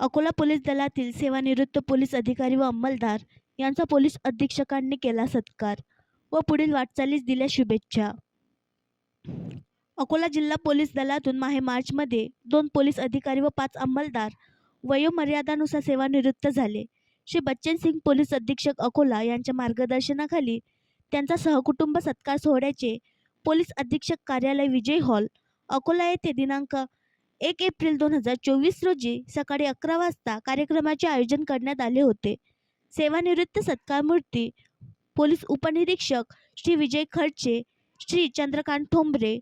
Akola police दलातील सेवानिवृत्त police अधिकारी व अंमलदार यांचा पोलीस अधीक्षकांनी केला सत्कार व पुढील वाटचालीस दिल्या शुभेच्छा. अकोला जिल्हा पोलीस दलातून माहे मार्चमध्ये दोन पोलीस अधिकारी व पाच अंमलदार वयोमर्यादानुसार सेवानिवृत्त झाले. श्री बच्चन सिंग पोलीस अधीक्षक अकोला यांच्या मार्गदर्शनाखाली त्यांचा सहकुटुंब सत्कार सोहळ्याचे पोलीस अधीक्षक कार्यालय विजय हॉल अकोला येथे दिनांक एक एप्रिल दोन हजार चोवीस रोजी सकाळी अकरा वाजता कार्यक्रमाचे आयोजन करण्यात आले होते. सेवानिवृत्त सत्कार मूर्ती पोलीस उपनिरीक्षक श्री विजय खडचे श्री चंद्रकांत ठोंबरे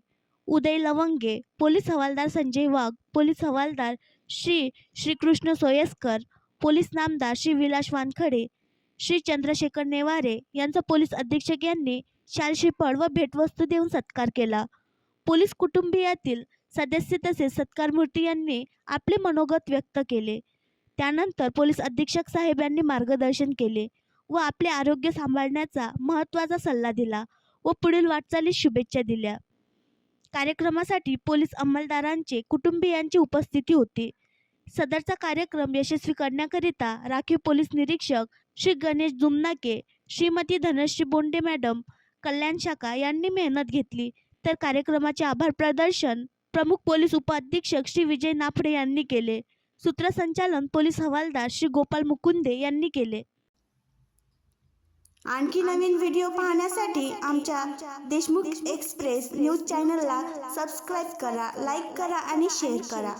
उदय लवंगे पोलीस हवालदार संजय वाघ पोलीस हवालदार श्री श्रीकृष्ण सोयस्कर पोलीस नामदार श्री विलास वानखडे श्री चंद्रशेखर नेवारे यांचा पोलीस अधीक्षक यांनी शाल व भेटवस्तू देऊन सत्कार केला. पोलीस कुटुंबियातील सदस्य तसेच सत्कार मूर्ती यांनी आपले मनोगत व्यक्त केले. त्यानंतर पोलीस अधीक्षक साहेब यांनी मार्गदर्शन केले व आपले आरोग्य सांभाळण्याचा महत्त्वाचा सल्ला दिला व पुढील वाटचालीस शुभेच्छा दिल्या. कार्यक्रमासाठी पोलीस अंमलदारांचे कुटुंबियांची उपस्थिती होती. सदरचा कार्यक्रम यशस्वी करण्याकरिता राखीव पोलीस निरीक्षक श्री गणेश जुमनाके श्रीमती धनश्री बोंडे मॅडम कल्याण शाखा यांनी मेहनत घेतली. तर कार्यक्रमाचे आभार प्रदर्शन प्रमुख पोलीस उपअधीक्षक श्री विजय नाफडे यांनी केले. सूत्रसंचालन पोलीस हवालदार श्री गोपाल मुकुंदे यांनी केले. आणखी नवीन व्हिडिओ पाहण्यासाठी आमच्या देशमुख एक्सप्रेस न्यूज चॅनलला सबस्क्राईब करा लाईक करा आणि शेअर करा.